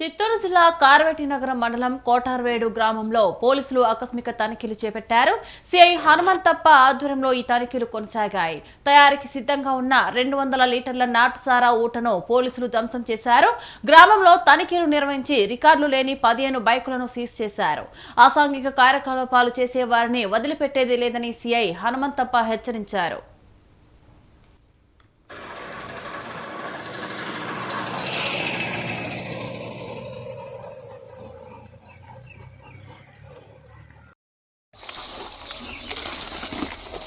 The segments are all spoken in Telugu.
చిత్తూరు జిల్లా కార్వేటి నగరం మండలం కోటార్వేడు గ్రామంలో పోలీసులు ఆకస్మిక తనిఖీలు చేపట్టారు. సిఐ హనుమంతప్ప ఆధ్వర్యంలో ఈ తనిఖీలు కొనసాగాయి. తయారీకి సిద్ధంగా ఉన్న రెండు వందల లీటర్ల నాటుసారా ఊటను పోలీసులు ధ్వంసం చేశారు. గ్రామంలో తనిఖీలు నిర్వహించి రికార్డులు లేని పదిహేను బైకులను సీజ్ చేశారు. అసాంఘిక కార్యకలాపాలు చేసే వారిని వదిలిపెట్టేది లేదని సిఐ హనుమంతప్ప హెచ్చరించారు.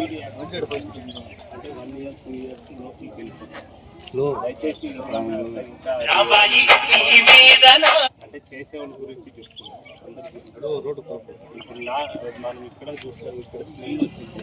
పోయింది అవును అంటే చేసేవాళ్ళ గురించి చెప్తున్నాను రోడ్డు ఇప్పుడు నా మనం ఇక్కడ చూస్తాం ఇక్కడ స్మెల్ వచ్చింది